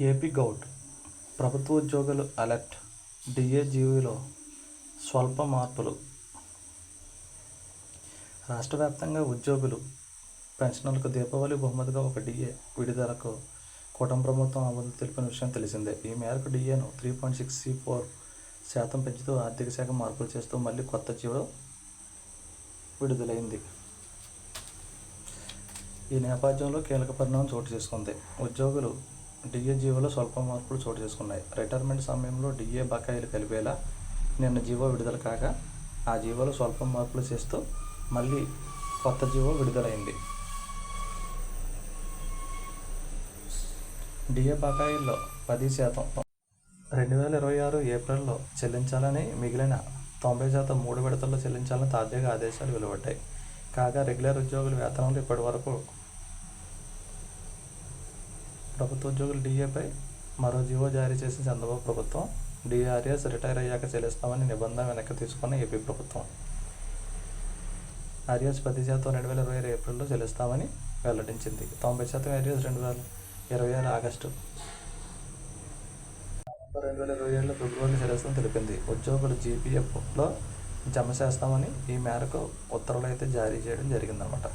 AP govt ప్రభుత్వ ఉద్యోగులు alert డిఏజీవీలో స్వల్ప మార్పులు. రాష్ట్ర వ్యాప్తంగా ఉద్యోగులు పెన్షనర్లకు దీపావళి బహుమతిగా ఒక డిఏ విడుదలకు కూటమి ప్రభుత్వం ఆమోదం తెలిపిన విషయం తెలిసిందే. ఈ మేరకు డిఏను త్రీ పాయింట్ సిక్స్ ఫోర్ శాతం పెంచుతూ ఆర్థిక శాఖ మార్పులు చేస్తూ మళ్ళీ కొత్త జీవో విడుదలైంది. ఈ నేపథ్యంలో కీలక పరిణామం చోటు చేసుకుంది. ఉద్యోగులు డిఏ జీవోలో స్వల్ప మార్పులు చోటు చేసుకున్నాయి. రిటైర్మెంట్ సమయంలో డిఏ బకాయిలు కలిపేలా నిన్న జీవో విడుదల కాగా ఆ జీవోలో స్వల్ప మార్పులు చేస్తూ మళ్ళీ కొత్త జీవో విడుదలైంది. డిఏ బకాయిల్లో పది శాతం. రెండు వేల ఇరవై ఆరు ఏప్రిల్లో చెల్లించాలని మిగిలిన తొంభై శాతం మూడు విడతల్లో చెల్లించాలని తాజాగా ఆదేశాలు వెలువడ్డాయి. కాగా రెగ్యులర్ ఉద్యోగుల వేతనాలు ఇప్పటి వరకు ప్రభుత్వ ఉద్యోగులు డిఏపై మరో జీవో జారీ చేసిన చంద్రబాబు ప్రభుత్వం డిఆర్ఎస్ రిటైర్ అయ్యాక చెల్లిస్తామని నిబంధన వెనక్కి తీసుకున్న ఏపీ ప్రభుత్వం. ఆర్ఎస్ పది శాతం రెండు వేల ఇరవై ఆరు ఏప్రిల్లో చెల్లిస్తామని వెల్లడించింది. తొంభై శాతం ఆర్ఎస్ రెండు వేల ఇరవై ఆరు ఆగస్టు. రెండు వేల ఇరవై ఏడులో ఫిబ్రవరిలో చెల్లిస్తామని తెలిపింది. ఉద్యోగులు జీపీఎఫ్లో జమ చేస్తామని ఈ మేరకు ఉత్తర్వులు అయితే జారీ చేయడం జరిగిందన్నమాట.